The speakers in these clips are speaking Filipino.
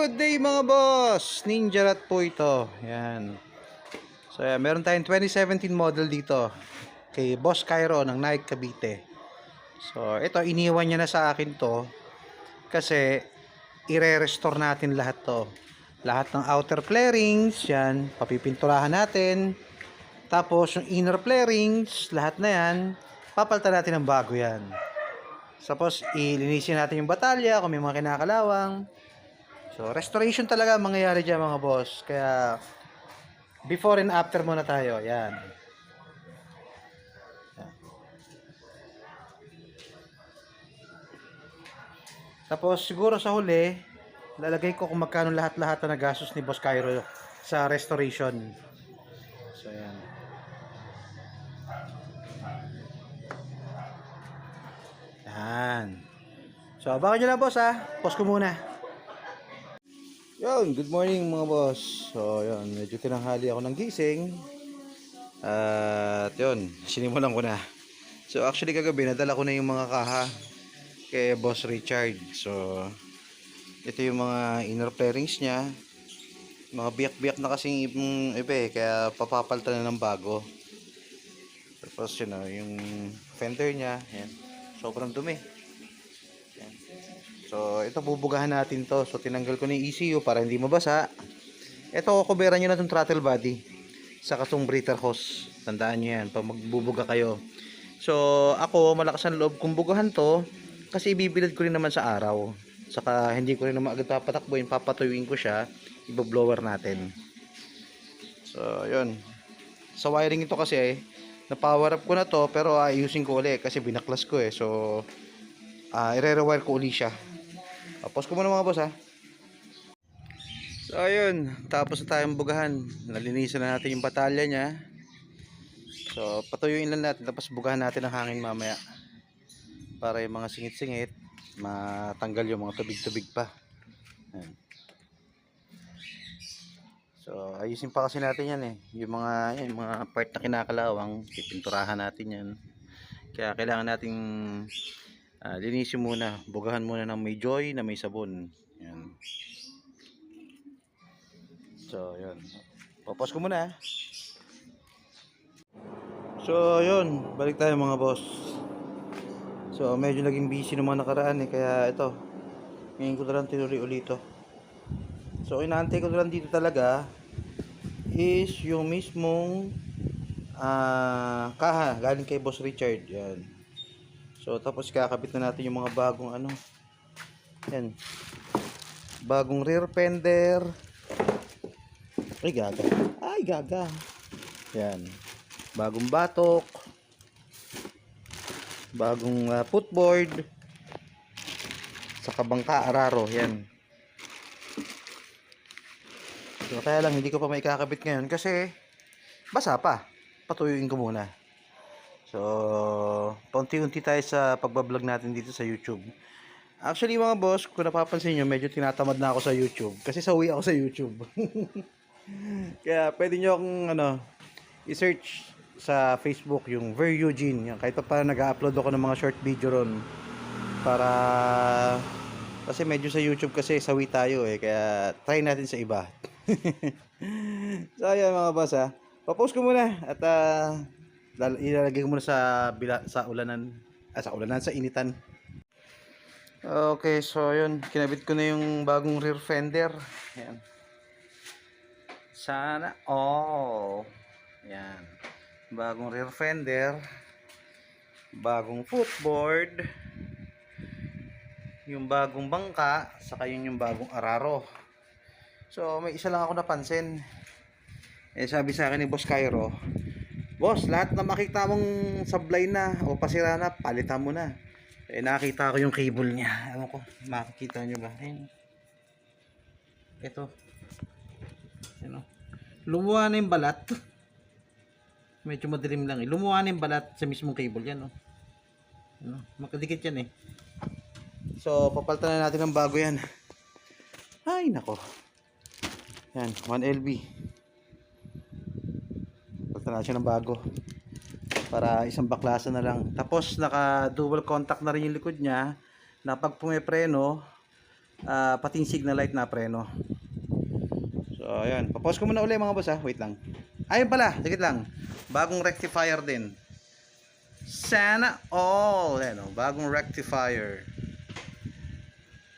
Good day mga boss! Ninja Rat po ito. Yan. So, yan. Meron tayong 2017 model dito. Kay Boss Cairo ng Nike Cavite. So, ito, iniwan niya na sa akin to. Kasi, ire-restore natin lahat to. Lahat ng outer flarings, yan. Papipinturahan natin. Tapos, yung inner flarings, lahat na yan. Papalitan natin ng bago yan. Tapos, ilinisin natin yung batalya kung may mga kinakalawang. So, restoration talaga ang mangyayari dyan mga boss. Kaya, before and after muna tayo. Yan. Tapos, siguro sa huli, lalagay ko kung magkano lahat-lahat na nagastos ni Boss Cairo sa restoration. So, yan. Yan. So, abangan nyo lang boss ha. Pause ko muna. Yun, good morning mga boss. So, yun, medyo tinanghali ako ng gising. At yun, sinimulan ko na. So, actually kagabi, nadala ko na yung mga kaha kay Boss Richard. So, ito yung mga inner pairings niya. Mga biyak-biyak na kasing iba eh, kaya papapalitan na ng bago. Tapos yun know, yung fender niya, yan. Sobrang dumi. So, ito bubugahan natin to. So, tinanggal ko na yung ECU para hindi mabasa. Ito, kuberan nyo na itong throttle body. Saka itong breather hose. Tandaan nyo yan, pag magbubuga kayo. So, ako, malakas ang loob kong bugahan to. Kasi ibibilad ko rin naman sa araw. Saka, hindi ko rin naman agad papatakbuhin. Papatuyuin ko siya. Ibablower natin. So, yun. Sa wiring ito kasi, eh, na-power up ko na to pero ayusin ko ulit kasi binaklas ko eh. So, ah i-rewire ko uli siya. Tapos ko muna mga boss ha. So, ayun. Tapos na tayong bugahan. Nalinisan na natin yung batalya niya. So, patuyuin lang natin. Tapos bugahan natin ang hangin mamaya. Para yung mga singit-singit, matanggal yung mga tubig-tubig pa. Ayan. So, ayusin pa kasi natin yan eh. Yung mga, yan, mga part na kinakalawang, pipinturahan natin yan. Kaya kailangan nating ah, linisin muna. Bugahan muna ng may joy na may sabon. Yan. So, yun. Papos ko muna. ah. So, yun. Balik tayo mga boss. So, medyo naging busy ng mga nakaraan eh. Kaya ito. Ngayon ko na lang tinuloy ulit ito. So, inaantay ko na lang dito talaga is yung mismong ah kaha galing kay Boss Richard. Yan. So, tapos kakabit na natin yung mga bagong ano. Yan. Bagong rear fender. Ay, gaga. Ay, gaga. Yan. Bagong batok. Bagong ah, footboard. Saka bangka araro. Yan. So, kaya lang, hindi ko pa may kakabit ngayon kasi basa pa. Patuyuin ko muna. So, paunti-unti tayo sa pagbablog natin dito sa YouTube. Actually, mga boss, kung napapansin nyo, medyo tinatamad na ako sa YouTube. Kasi sawi ako sa YouTube. kaya, pwede nyo akong, ano, i-search sa Facebook yung Ver Eugene. Yan, kahit pa pa nag-upload ako ng mga short video ron. Para, kasi medyo sa YouTube kasi sawi tayo eh. Kaya, try natin sa iba. so ayan mga boss ha. Papost ko muna at ah, lal- ilalagay ko muna sa bila, sa ulanan ah, sa ulanan sa initan. Okay, so yun, kinabit ko na yung bagong rear fender. Ayan. Sana all. Yan. Bagong rear fender. Bagong footboard. Yung bagong bangka, saka yun yung bagong araro. So, may isa lang ako napansin. Eh, sabi sa akin ni Boss Cairo, Boss, lahat na makita mong sablay na o pasira na, palitan mo na. Eh, nakita ko yung cable niya. Ewan ko, makikita nyo ba? Ayun. Ito. Ano? Lumuha na yung balat. Medyo madilim lang eh. Lumuha na yung balat sa mismong cable yan. Oh. Ano? Makadikit yan eh. So, papalitan na natin ng bago yan. Ay, nako. Yan, 1LB. Pagka na siya ng bago. Para isang baklasa na lang. Tapos naka double contact na rin yung likod niya. Na pag pumipreno, ah, pati yung signal light na preno. So, ayan. Papause ko muna ulit mga boss ha. Wait lang. Ayun pala, sakit lang. Bagong rectifier din. Sana all. Ayan o, bagong rectifier.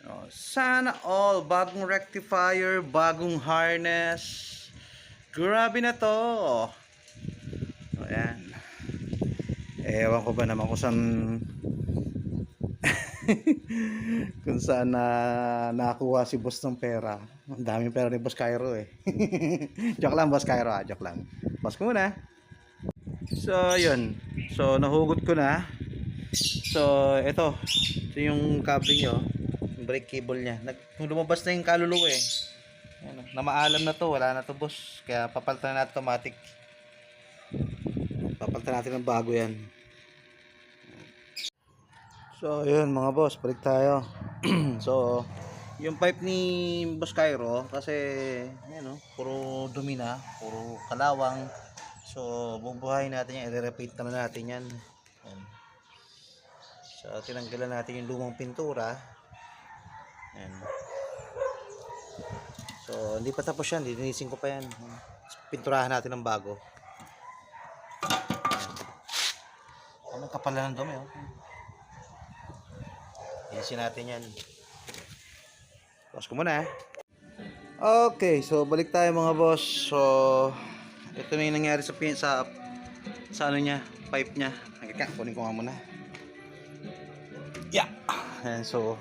Oh, sana all. Bagong rectifier, bagong harness. Grabe na to. O, ayan. Ewan ko ba naman kung saan kung saan na nakakuha si boss ng pera. Ang daming pera ni Boss Cairo eh. joke lang Boss Cairo ah, joke lang. Boss ko muna. So, yun. So, nahugot ko na. So, ito. Ito yung cable nyo. Yung brake cable niya. Nag lumabas na yung kaluluwa eh. Ano, na maalam na to. Wala na to boss. Kaya papalitan na automatic. Papalitan natin ng bago yan. So, ayun mga boss, balik tayo. so, yung pipe ni Boss Cairo, kasi, ayan o, puro dumi na, puro kalawang. So, bubuhayin natin yan, i-repeat naman natin yan. Ayan. So, tinanggalan natin yung lumang pintura. Ayan. So, hindi pa tapos yan, lilinisin ko pa yan. Pinturahan natin ng bago. Ayan. Ano kapala ng dumi oh. Linisin natin yan. Boss ko muna. Okay, so balik tayo mga boss. So, ito na yung nangyari sa sa sa ano niya, pipe niya. Nakita, kunin ko nga muna. Yeah. Ayan, so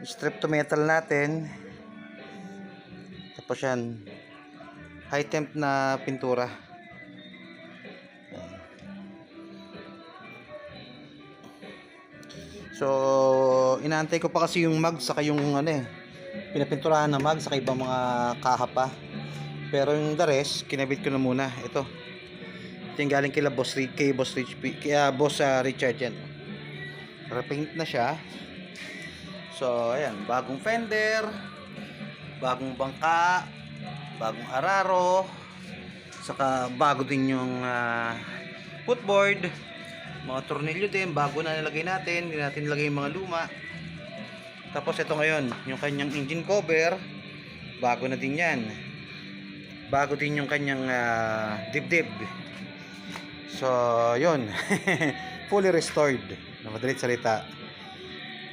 strip to metal natin. Tapos yan high temp na pintura. So, inaantay ko pa kasi yung mag saka yung ano eh, pinapinturahan na mag saka ibang mga kaha pa. Pero yung the rest, kinabit ko na muna. Ito. Ito yung galing kila Boss kay Boss Rich, kaya Boss ah, Richard yan. Repaint na siya. So, ayan, bagong fender, bagong bangka, bagong araro, saka bago din yung ah, footboard, mga tornilyo din, bago na nilagay natin, hindi natin nilagay yung mga luma. Tapos ito ngayon, yung kanyang engine cover, bago na din yan. Bago din yung kanyang ah, dibdib. So, yun. Fully restored. Na madalit salita.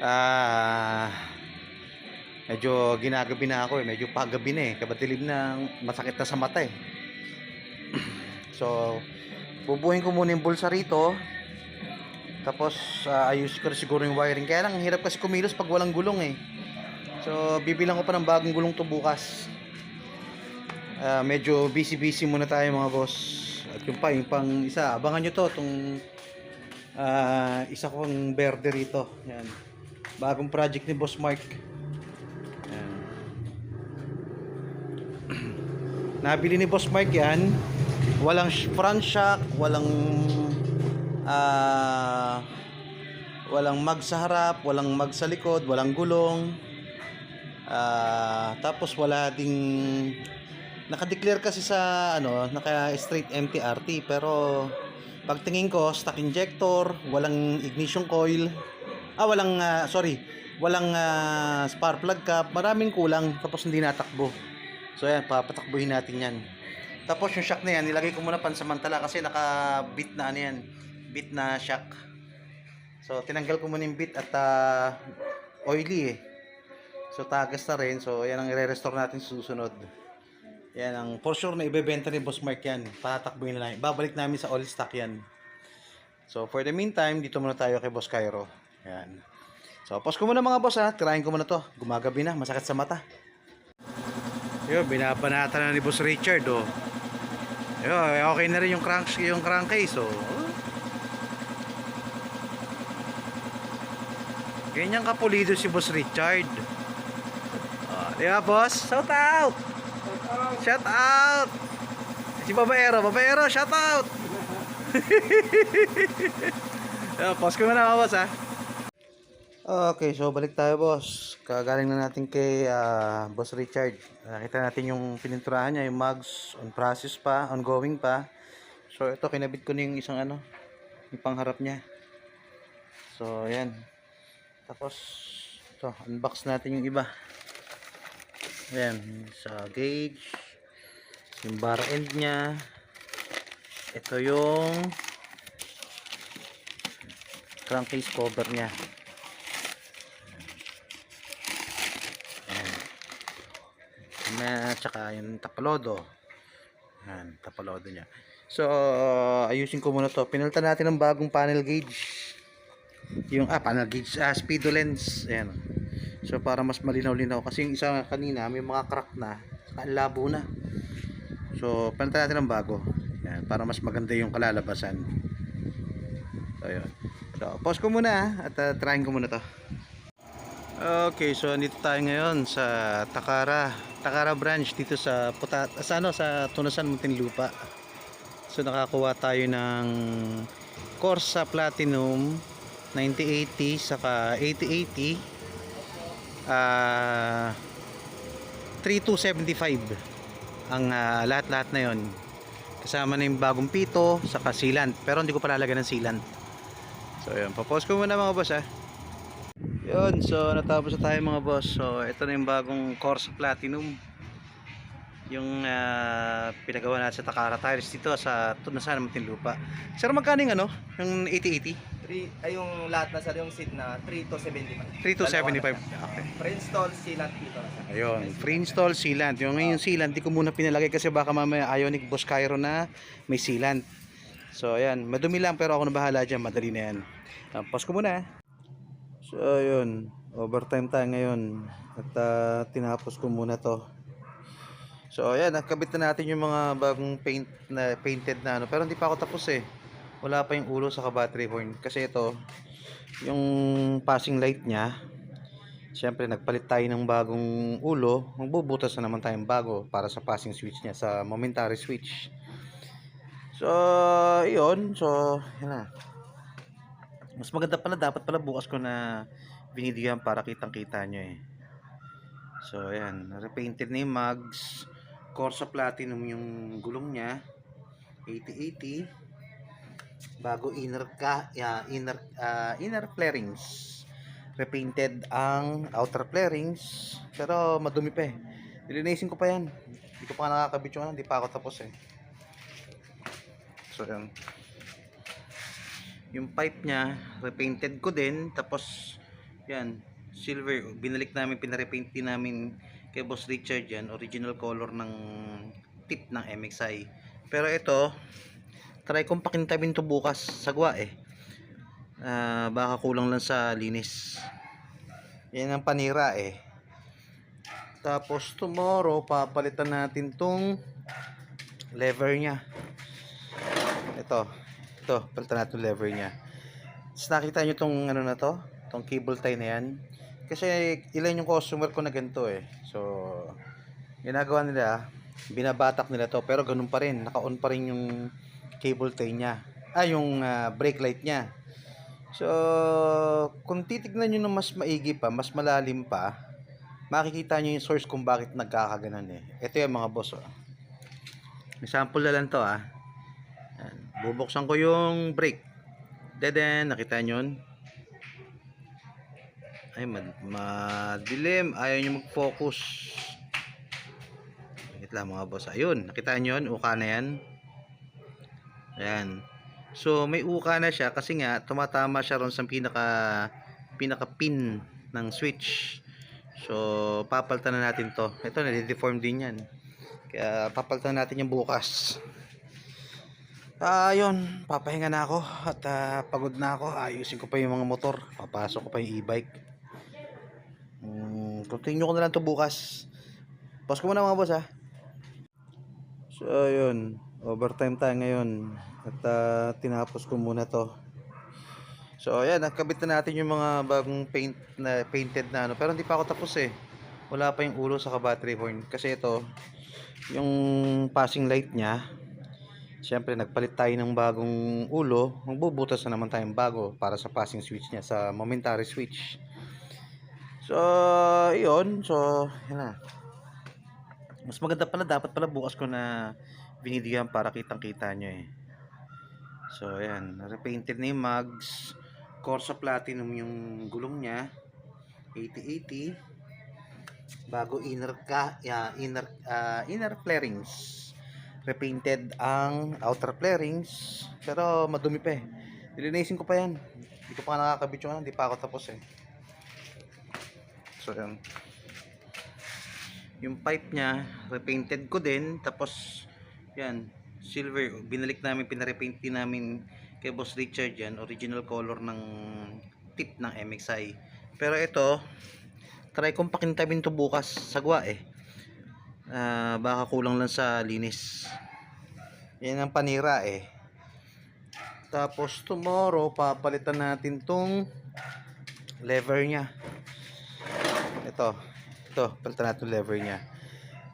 Ah, medyo ginagabi na ako eh. Medyo pagabi na eh. Kabatilim na masakit na sa mata eh. so, bubuhin ko muna yung bulsa rito. Tapos, ah, ayusin ko rin siguro yung wiring. Kaya lang, ang hirap kasi kumilos pag walang gulong eh. So, bibilang ko pa ng bagong gulong to bukas. Ah, medyo busy-busy muna tayo mga boss. At yung pa, yung pang isa, abangan nyo to, itong ah, isa kong berde rito. Yan. Bagong project ni Boss Mark. Yan. Nabili ni Boss Mark yan. Walang front shock, walang ah walang mag sa harap, walang mag sa likod, walang gulong. Ah, tapos wala ding naka-declare kasi sa ano, naka straight MTRT pero pagtingin ko stock injector, walang ignition coil. Ah, walang ah, sorry, walang ah, spark plug cap, maraming kulang tapos hindi natakbo. So ayan, papatakbuhin natin 'yan. Tapos yung shock na yan, nilagay ko muna pansamantala kasi naka-bit na ano yan, bit na shock. So tinanggal ko muna yung bit at ah, oily eh. So tagas na rin. So yan ang i-restore natin susunod. Yan ang for sure na ibebenta ni Boss Mark yan. Patakbuhin na lang. Babalik namin sa all stock yan. So for the meantime, dito muna tayo kay Boss Cairo. Yan. So pause ko muna mga boss ha. Tirahin ko muna to. Gumagabi na. Masakit sa mata. Yo, binabanata na ni Boss Richard oh. Yo, okay na rin yung crank yung crankcase oh. Ganyan kapulido si Boss Richard. Oh, di ba boss? Shout out! Shout out! Si Babaero, Babaero, shout out! Yo, pause ko muna boss ha. Okay, so balik tayo boss. Kagaling na natin kay ah, Boss Richard. Nakita natin yung pininturahan niya, yung mugs on process pa, ongoing pa. So ito, kinabit ko na yung isang ano, yung pangharap niya. So ayan. Tapos, ito, unbox natin yung iba. Ayan, sa gauge. Yung bar end niya. Ito yung crankcase cover niya. Ayan. Na, tsaka yung tapalodo. Ayan, tapalodo niya. So, ayusin ko muna to. Pinalitan natin ng bagong panel gauge. Yung, ah, panel gauge, ah, speedo lens. Ayan. So, para mas malinaw-linaw. Kasi yung isa kanina, may mga crack na. Labo na. So, pinalitan natin ng bago. Ayan, para mas maganda yung kalalabasan. So, yun. So, pause ko muna ah, at uh, trying ko muna to. Okay, so dito tayo ngayon sa Takara, Takara branch dito sa Putat, sa ano sa Tunasan Muntinlupa. So nakakuha tayo ng Corsa Platinum 9080 saka 8080 ah 3275 ang ah, lahat-lahat na yon. Kasama na yung bagong pito saka sealant, pero hindi ko pa lalagyan ng sealant. So yun, papos ko muna mga boss ah. Yun, so natapos na tayo mga boss. So ito na yung bagong Corsa Platinum. Yung ah, pinagawa natin sa Takara Tires dito sa Tunasan Muntinlupa. Sir, magkano yung ano? Yung 8080? 3 ay yung lahat na sir yung seat na 3 to 75. 3 to 75. Dalawa na siya. Okay. Pre-install sealant dito. Ayun, free install sealant. Yung ngayon sealant, di ko muna pinalagay kasi baka mamaya Ionic Boss Cairo na may sealant. So ayan, madumi lang pero ako na bahala dyan, madali na yan. Uh, pause ko muna. So ayun, overtime tayo ngayon at ah, tinapos ko muna to. So ayan, nakabit na natin yung mga bagong paint na painted na ano, pero hindi pa ako tapos eh. Wala pa yung ulo sa battery horn kasi ito yung passing light niya Siyempre, nagpalit tayo ng bagong ulo. Magbubutas na naman tayong bago para sa passing switch niya, sa momentary switch. So, yun. So, yun na. Mas maganda pala, dapat pala bukas ko na binidyohan para kitang-kita nyo eh. So, ayan. Repainted na yung mugs. Corsa Platinum yung gulong niya. 8080. Bago inner ka, yeah, inner ah, inner flarings. Repainted ang outer flarings pero madumi pa eh. Nilinisin ko pa yan. Hindi ko pa nakakabit yung hindi pa ako tapos eh. So yan yung pipe niya repainted ko din tapos yan silver. Binalik namin pinarepaint din namin kay Boss Richard yan original color ng tip ng MXI pero ito try kong pakintabin to bukas. Sagwa eh. Ah, baka kulang lang sa linis. Yan ang panira eh. Tapos tomorrow papalitan natin tong lever nya ito. Ito palitan natin lever nya Tapos nakita nyo tong ano na to? Tong cable tie na yan? Kasi ilan yung customer ko na ganito eh. So ginagawa nila binabatak nila to pero ganun pa rin. Naka on pa rin yung cable tie nya ah yung ah, brake light nya So, kung titignan nyo na mas maigi pa, mas malalim pa, makikita nyo yung source kung bakit nagkakaganon eh. Ito yung mga boss. Oh. May sample na lang to ah. Yan. Bubuksan ko yung brake. Dead end, nakita nyo yun? Ay, mad madilim. Ayaw nyo mag-focus. Wait lang mga boss. Ayun, nakita nyo yun? Uka na yan. Ayan. So may uka na siya kasi nga tumatama siya ron sa pinaka pinaka pin ng switch. So papalitan na natin 'to. Ito na-deform din 'yan. Kaya papalitan natin yung bukas. Ah, yun, papahinga na ako at ah, pagod na ako. Ayusin ko pa yung mga motor. Papasok ko pa yung e-bike. Mm, continue ko na lang 'to bukas. Pause ko muna mga boss ha. So, yun. Overtime tayo ngayon. At ah, tinapos ko muna to. So, ayan. Nakabit na natin yung mga bagong paint na, painted na ano. Pero hindi pa ako tapos eh. Wala pa yung ulo sa battery horn. Kasi ito, yung passing light niya, Siyempre, nagpalit tayo ng bagong ulo. Magbubutas na naman tayong bago para sa passing switch niya, sa momentary switch. So, yun. So, yun na. Mas maganda pala, dapat pala bukas ko na binidyohan para kitang-kita nyo eh. So, ayan. Repainted na yung mugs. Corsa Platinum yung gulong niya. 8080. Bago inner ka, yeah, inner ah, inner flarings. Repainted ang outer flarings. Pero madumi pa eh. Nilinisin ko pa yan. Hindi ko pa nakakabit yung ano, hindi pa ako tapos eh. So yan. Yung pipe niya, repainted ko din. Tapos, yan, silver. Binalik namin, pinarepaint din namin kay Boss Richard yan. Original color ng tip ng MXI. Pero ito, try kong pakintabin to bukas. Sagwa eh. Ah, baka kulang lang sa linis. Yan ang panira eh. Tapos tomorrow, papalitan natin tong lever niya. Ito. Ito, palitan natin lever niya.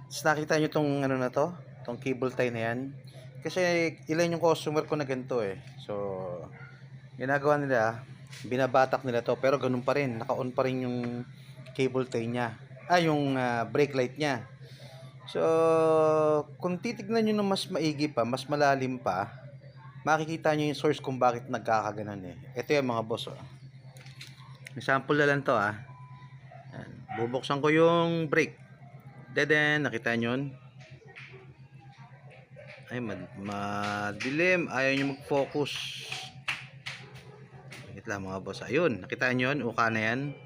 Tapos nakita nyo tong ano na to? Tong cable tie na yan. Kasi ilan yung customer ko na ganito eh. So, ginagawa nila, binabatak nila to. Pero ganun pa rin. Naka-on pa rin yung cable tie niya. Ah, yung ah, brake light niya. So, kung titignan nyo na mas maigi pa, mas malalim pa, makikita nyo yung source kung bakit nagkakaganon eh. Ito yung mga boss oh. May sample na lang to ah. Bubuksan ko yung brake. Deden, nakita nyo yun? Ay, mad madilim. Ayaw nyo mag-focus. Wait lang mga boss. Ayun, nakita nyo yun? Uka na yan.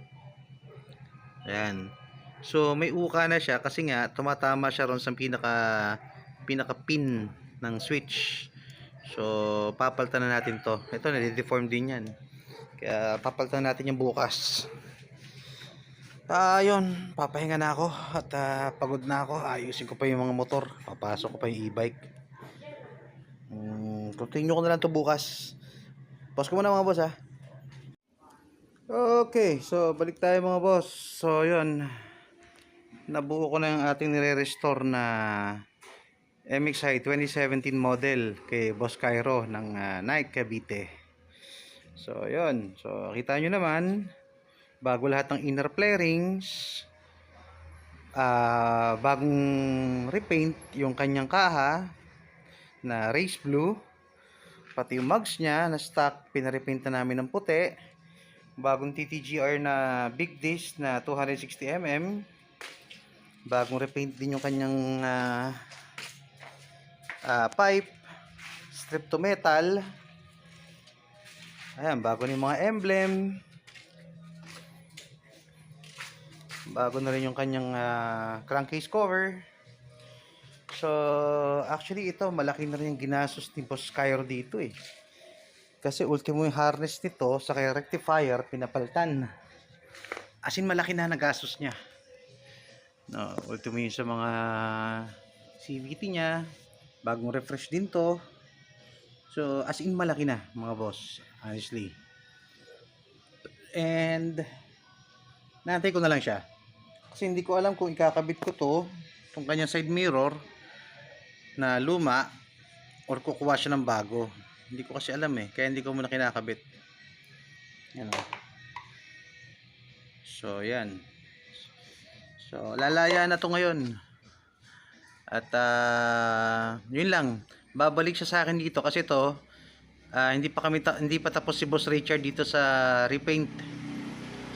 Ayan. So, may uka na siya kasi nga, tumatama siya ron sa pinaka, pinaka pin ng switch. So, papalitan na natin to. Ito, nade-deform din yan. Kaya, papalitan natin yung bukas. Ah, yun. Papahinga na ako at ah, pagod na ako. Ayusin ko pa yung mga motor. Papasok ko pa yung e-bike. Continue ko na lang to bukas. Pause ko muna mga boss ha. Okay, so balik tayo mga boss. So, yun. Nabuo ko na yung ating nire-restore na MXI 2017 model kay Boss Cairo ng ah, Nike Cavite. So, yun. So, kita nyo naman, bago lahat ng inner flarings, ah bagong repaint yung kanyang kaha na race blue, pati yung mugs niya na stock, pinarepaint na namin ng puti, bagong TTGR na big disc na 260mm, bagong repaint din yung kanyang ah, ah, pipe, strip to metal, ayan, bago na yung mga emblem, bago na rin yung kanyang ah, crankcase cover. So, actually ito, malaki na rin yung ginastos ni Boss Cairo dito eh. Kasi ultimo yung harness nito sa kay rectifier, pinapalitan. As in, malaki na nagastos niya. No, ultimo yung sa mga CVT niya. Bagong refresh din to. So, as in, malaki na, mga boss. Honestly. And, naantay ko na lang siya. Kasi hindi ko alam kung ikakabit ko to, itong kanyang side mirror, na luma, or kukuha siya ng bago. Hindi ko kasi alam eh. Kaya hindi ko muna kinakabit. Yan o. So, yan. So, lalaya na to ngayon. At, ah, yun lang. Babalik siya sa akin dito kasi to, ah, hindi pa kami hindi pa tapos si Boss Richard dito sa repaint.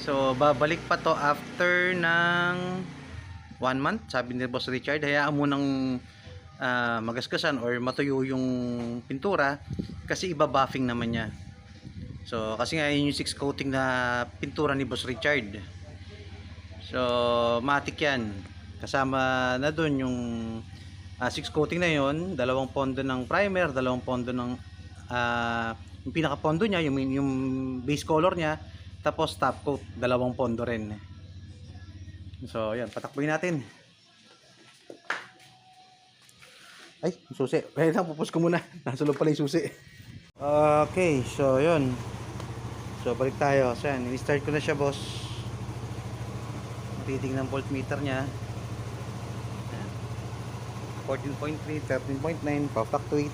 So, babalik pa to after ng one month, sabi ni Boss Richard. Hayaan mo nang ah, magasgasan or matuyo yung pintura kasi iba-buffing naman niya. So, kasi nga yun yung six coating na pintura ni Boss Richard. So, matik yan. Kasama na dun yung ah, six coating na yon dalawang pondo ng primer, dalawang pondo ng ah, yung pinaka pondo niya, yung, yung base color niya, tapos top coat, dalawang pondo rin. So, yan, patakboy natin. Ay, susi. Pwede lang, pupus ko muna. Nasa loob pala yung susi. Okay, so yun. So, balik tayo. So, yan, in-start ko na siya, boss. Reading ng voltmeter niya. Yan. 14.3, 13.9, pa-fluctuate.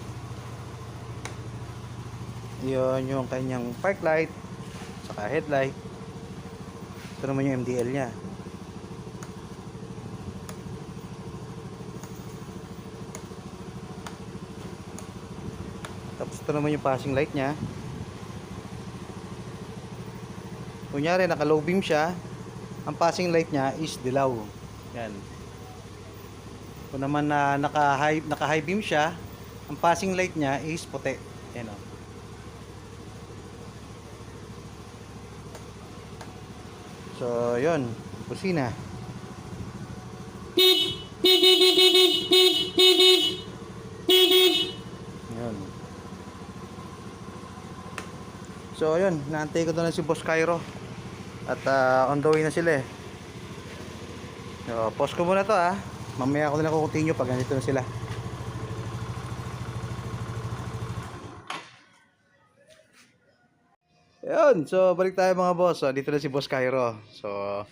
Yun yung kanyang park light, saka headlight. Ito naman yung MDL niya. Tapos ito naman yung passing light niya. Kunyari naka low beam siya. ang passing light niya is dilaw. Yan. Kung naman na naka high naka high beam siya, ang passing light niya is puti. Yan oh. So, yun. Busina. Yun. So, yun. Naantay ko na si Boss Cairo. At ah, on the way na sila eh. So, pause ko muna to ah. Mamaya ako na kukontinue pag nandito na sila. Yun, so balik tayo mga boss. So, dito na si Boss Cairo. So,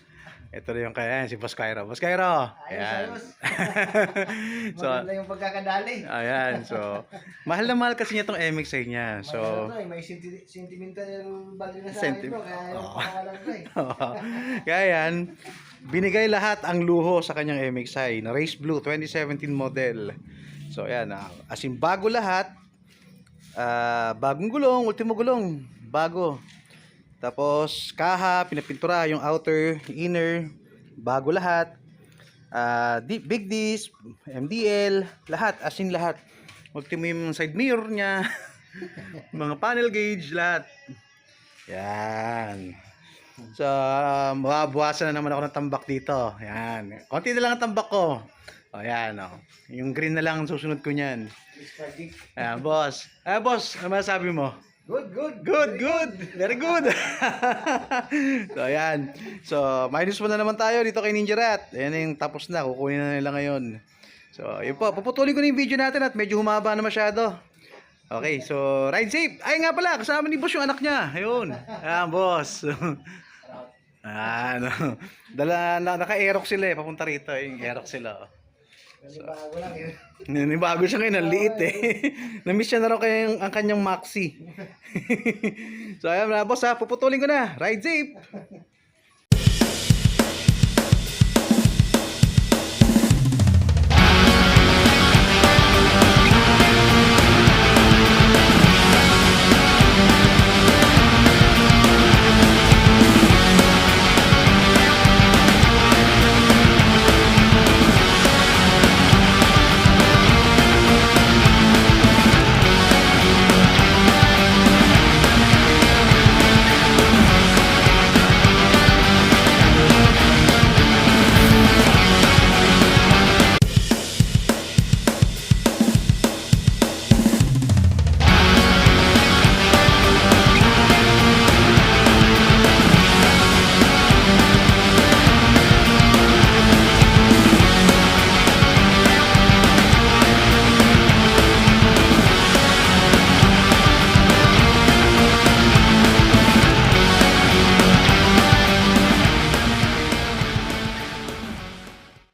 ito na yung kaya si Boss Cairo. Boss Cairo! Ayan. so, Maganda yung pagkakadali. ayan. So, mahal na mahal kasi niya tong MXA niya. So, to eh, may senti- sentimental value na sa Senti- akin to, kaya yung Oo. pangalan ko eh. kaya yan, binigay lahat ang luho sa kanyang MXI na Race Blue 2017 model. So, ayan. ah, as in, bago lahat. Ah, bagong gulong, ultimo gulong. Bago. Tapos, kaha, pinapintura, yung outer, inner, bago lahat. Ah, di, big disc, MDL, lahat, as in lahat. Ultimo yung side mirror niya, mga panel gauge, lahat. Yan. So, uh, mababawasan na naman ako ng tambak dito. Yan. Konti na lang ang tambak ko. O, yan. O. Yung green na lang ang susunod ko niyan. Ayan, boss. Eh, boss, ano masasabi mo? Good, good. Good, good. Very good. so, ayan. So, minus one na naman tayo dito kay Ninja Rat. Ayan yung tapos na. Kukunin na nila ngayon. So, yun po. Puputulin ko na yung video natin at medyo humaba na masyado. Okay, so ride safe. Ay nga pala, kasama ni boss yung anak niya. Ayun. Ayan, boss. ano. Dala, na, naka-aerox sila eh. Papunta rito. Yung aerox sila. oh. Nanibago lang yun. Nanibago siya ngayon, ang liit eh. Namiss siya na raw kaya ang kanyang maxi. so ayan na boss ha, puputulin ko na. Ride safe!